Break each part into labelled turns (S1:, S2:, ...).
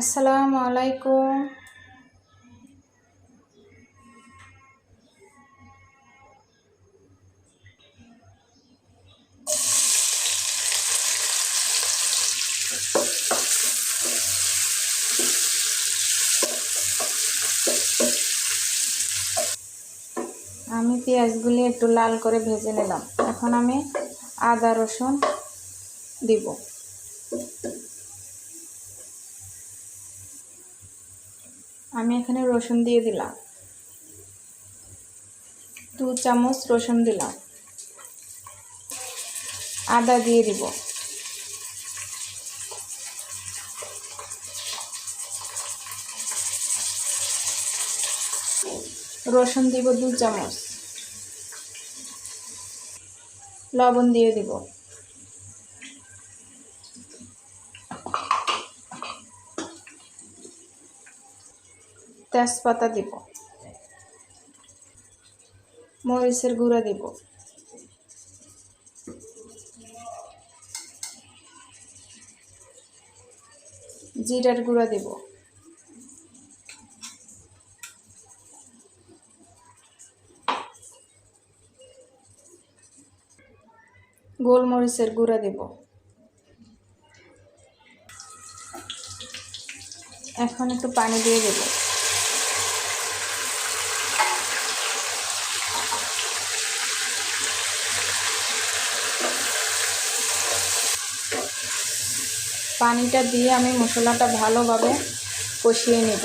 S1: আসসালামু আলাইকুম। আমি পেঁয়াজগুলি একটু লাল করে ভেজে নিলাম। এখন আমি আদা রসুন দিব। আমি এখানে রসুন দিয়ে দিলাম। দু চামচ রসুন দিলাম। আদা দিয়ে দিব। রসুন দিব দু চামচ। লবণ দিয়ে দিব। তেজপাতা দিব। মরিচের গুঁড়া দিব। জিরার গুঁড়া দিব। গোলমরিচের গুঁড়া দিব। এখন একটু পানি দিয়ে দেব। পানিটা দিয়ে আমি মশলাটা ভালোভাবে কষিয়ে নেব।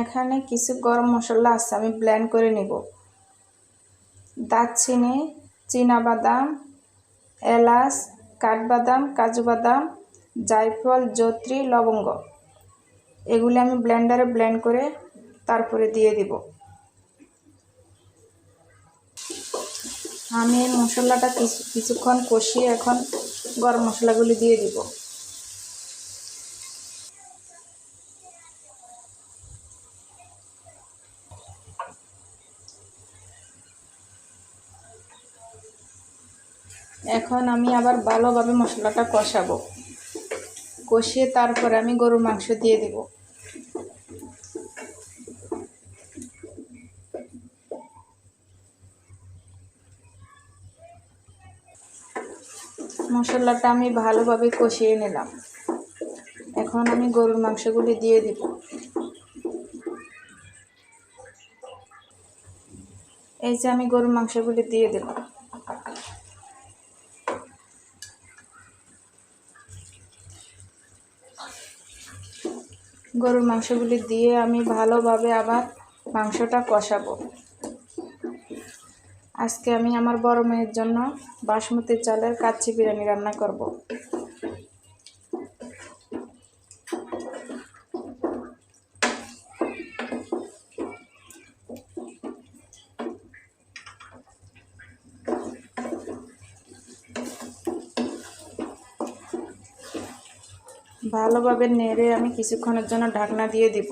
S1: এখানে কিছু গরম মশলা আছে, আমি ব্লেন্ড করে নেব। দারচিনি বাদাম এলাচ, কাঠবাদাম কাজু বাদাম জায়ফল, জত্রি, লবঙ্গ। এগুলি আমি ব্লেন্ডারে ব্লেন্ড করে তারপরে দিয়ে দিব। আমি মশলাটা কিছু, কিছুক্ষণ কষিয়ে এখন গরম মশলাগুলি দিয়ে দিব। এখন আমি আবার ভালোভাবে মশলাটা কষাবো। কষিয়ে তারপরে আমি গরুর মাংস দিয়ে দেব। মশলাটা আমি ভালোভাবে কষিয়ে নিলাম। এখন আমি গরুর মাংসগুলি দিয়ে দিব। এই যে আমি গরুর মাংসগুলি দিয়ে দিলাম। গরুর মাংসগুলি দিয়ে আমি ভালোভাবে আবার মাংসটা কষাবো। আজকে আমি আমার বড় মেয়ের জন্য বাসমতি চালের কাচ্চি বিরিয়ানি রান্না করব। ভালোভাবে নেড়ে আমি কিছুক্ষণের জন্য ঢাকনা দিয়ে দিব।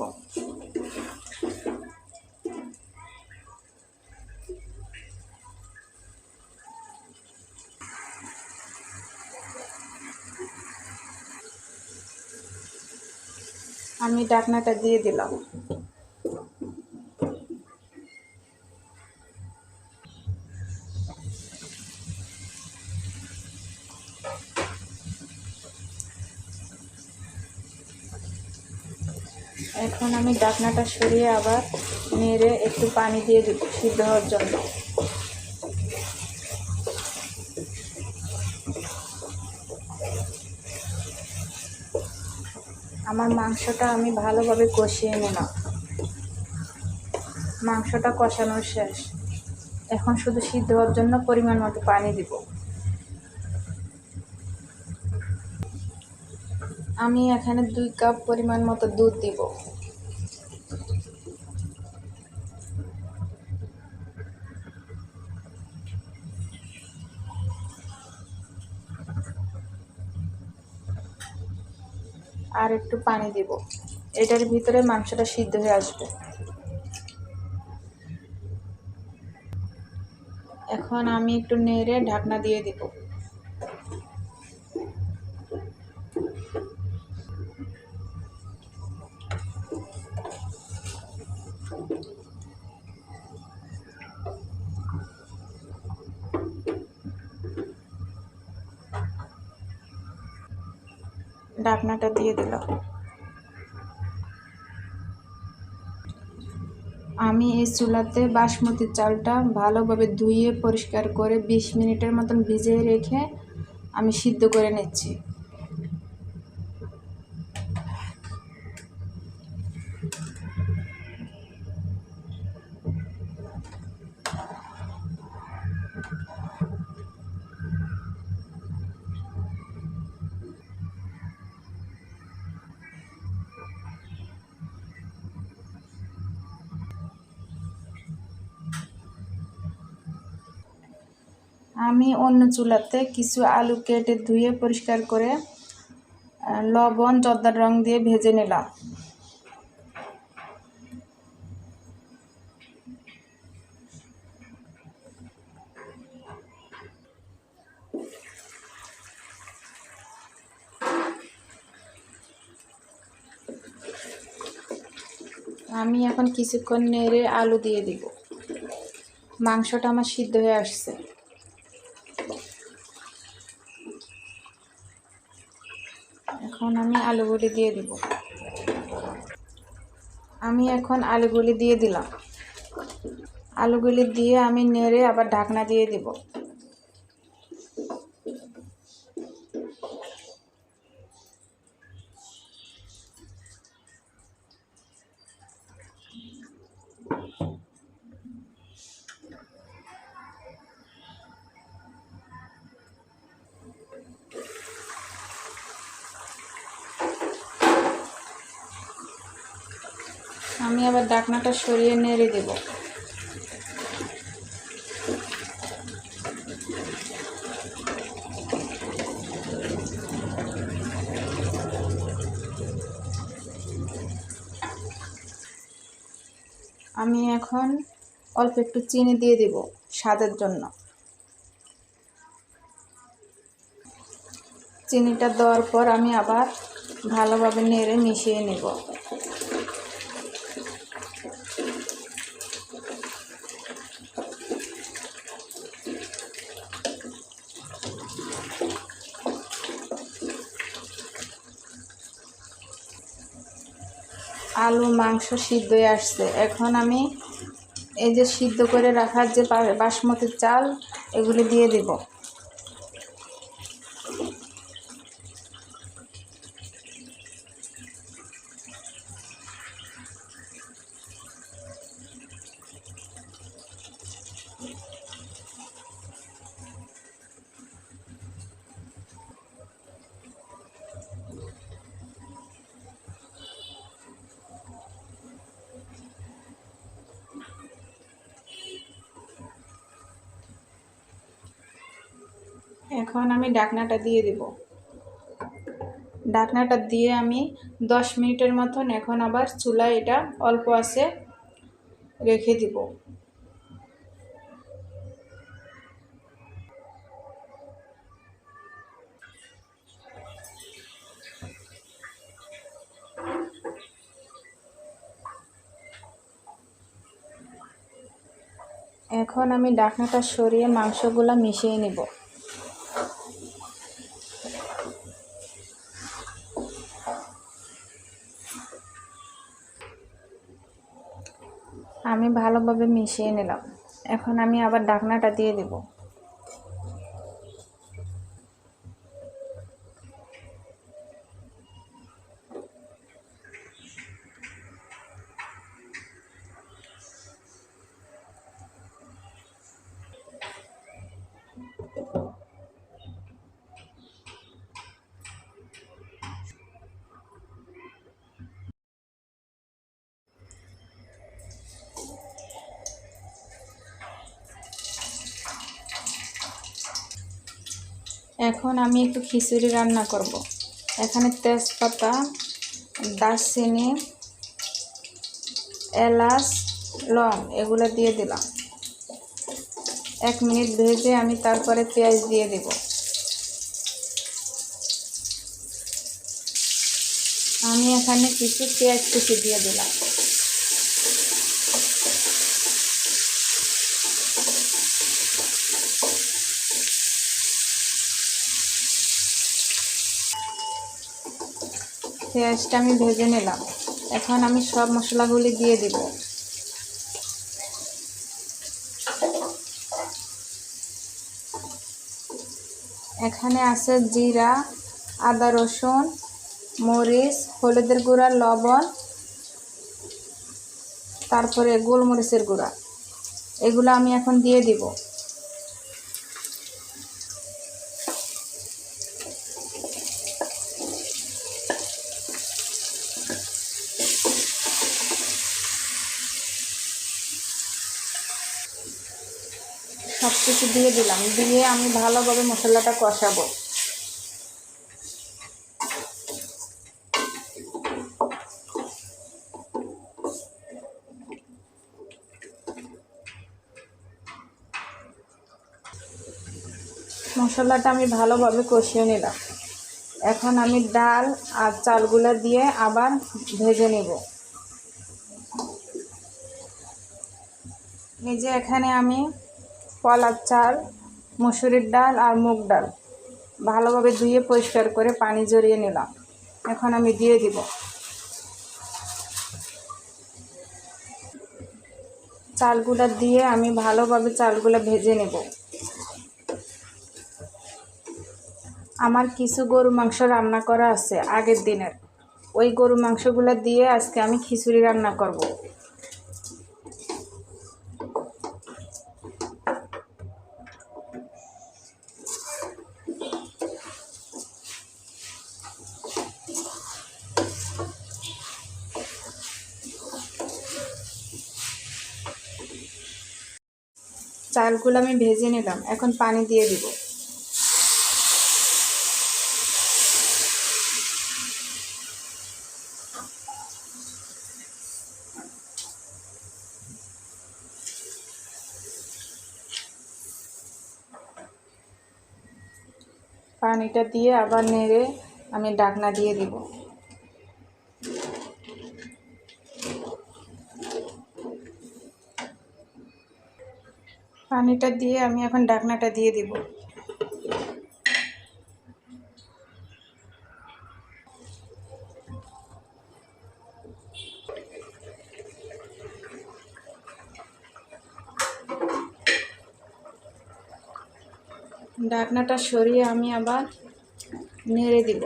S1: আমি ডাকনাটা দিয়ে দিলাম। এখন আমি ডাকনাটা সরিয়ে আবার নেড়ে একটু পানি দিয়ে দিব সিদ্ধ হওয়ার জন্য। আমার মাংসটা আমি ভালোভাবে কষিয়ে নিলাম মাংসটা কষানোর শেষ। এখন শুধু সিদ্ধ হওয়ার জন্য পরিমাণ মতো পানি দিব। আমি এখানে দুই কাপ পরিমাণ মতো দুধ দিব। আর একটু পানি দিব। এটার ভিতরে মাংসটা সিদ্ধ হয়ে আসবে। এখন আমি একটু নেড়ে ঢাকনা দিয়ে দিব। ঢাকনাটা দিয়ে দিলাম আমি এই চুলাতে বাসমতি চালটা ভালোভাবে ধুয়ে পরিষ্কার করে বিশ মিনিটের মতন ভিজিয়ে রেখে আমি সিদ্ধ করে নিচ্ছি। আমি অন্য চুলাতে কিছু আলু কেটে ধুয়ে পরিষ্কার করে লবণ, জর্দার রং দিয়ে ভেজে নিলাম। আমি এখন কিছুক্ষণ নেড়ে আলু দিয়ে দিব। মাংসটা আমার সিদ্ধ হয়ে আসছে। এখন আমি আলুগুলি দিয়ে দিব। আমি এখন আলুগুলি দিয়ে দিলাম। আলুগুলি দিয়ে আমি নেড়ে আবার ঢাকনা দিয়ে দিব। আবার ডাকনাটা সরিয়ে নেড়ে দেব। আমি এখন অল্প একটু চিনি দিয়ে দিব স্বাদের জন্য। চিনিটা দেওয়ার পর আমি আবার ভালোভাবে নেড়ে মিশিয়ে নেব। আলু, মাংস সিদ্ধ হয়ে আসছে। এখন আমি এই যে সিদ্ধ করে রাখার যে বাসমতি চাল, এগুলি দিয়ে দিব। এখন আমি ডাকনাটা দিয়ে দিব। ডাকনাটা দিয়ে আমি দশ মিনিটের মতন এখন আবার চুলায় এটা অল্প আছে রেখে দিব। এখন আমি ডাকনাটা সরিয়ে মাংসগুলো মিশিয়ে নিব আমি ভালোভাবে মিশিয়ে নিলাম। এখন আমি আবার ঢাকনাটা দিয়ে দেব। এখন আমি একটু খিচুড়ি রান্না করব। এখানে তেজপাতা, দারচিনি, এলাচ, লং এগুলো দিয়ে দিলাম। এক মিনিট ভেজে আমি তারপরে পেঁয়াজ দিয়ে দেব। আমি এখানে কিছু পেঁয়াজ কুচি দিয়ে দিলাম। পেঁয়াজটা আমি ভেজে নিলাম। এখন আমি সব মশলাগুলি দিয়ে দিব। এখানে আছে জিরা, আদা রসুন, মরিচ, হলুদের গুঁড়া, লবণ, তারপরে গোলমরিচের গুঁড়া। এগুলো আমি এখন দিয়ে দিব। কিছু দিয়ে দিলাম। দিয়ে আমি ভালোভাবে মশলাটা কষাবো। মশলাটা আমি ভালোভাবে কষিয়ে নিলাম। এখন আমি ডাল আর চালগুলো দিয়ে আবার ভেজে নেব। যে এখানে আমি কলার চাল, মুসুরির ডাল আর মুগ ডাল। ভালোভাবে ধুয়ে পরিষ্কার করে পানি জড়িয়ে নিলাম। এখন আমি দিয়ে দিব। চালগুলো দিয়ে আমি ভালোভাবে চালগুলো ভেজে নেব। আমার কিছু গরু মাংস রান্না করা আছে আগের দিনের। ওই গরু মাংসগুলো দিয়ে আজকে আমি খিচুড়ি রান্না করব। চালগুলো আমি ভেজে নিলাম। এখন পানি দিয়ে দিব। পানিটা দিয়ে আবার নেড়ে আমি ডাকনা দিয়ে দিব। পানিটা দিয়ে আমি এখন ডাকনাটা দিয়ে দিব। ডাকনাটা সরিয়ে আমি আবার নেড়ে দিব।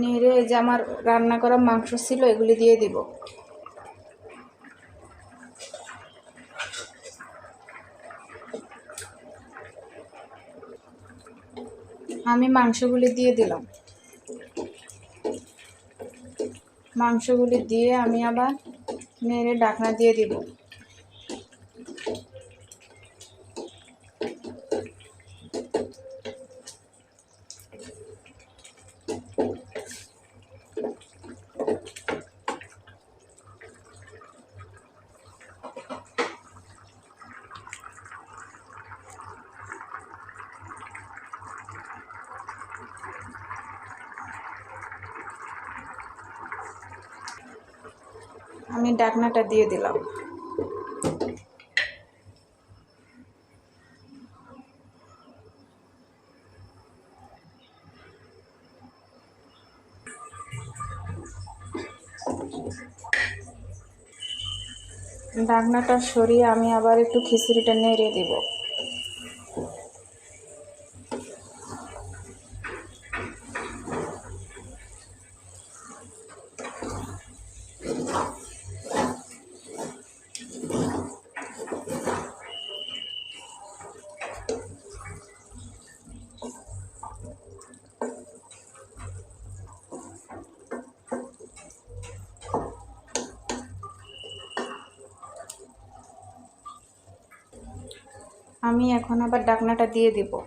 S1: নেড়ে যে আমার রান্না করা মাংস ছিল, এগুলি দিয়ে দিব। আমি মাংসগুলি দিয়ে দিলাম। মাংসগুলি দিয়ে আমি আবার নেড়ে ডাকনা দিয়ে দিব। আমি ডাকনাটা দিয়ে দিলাম। ডাকনাটা সরিয়ে আমি আবার একটু খিচুড়িটা নেড়ে দেব। আমি এখন আবার ডাকনাটা দিয়ে দেবো।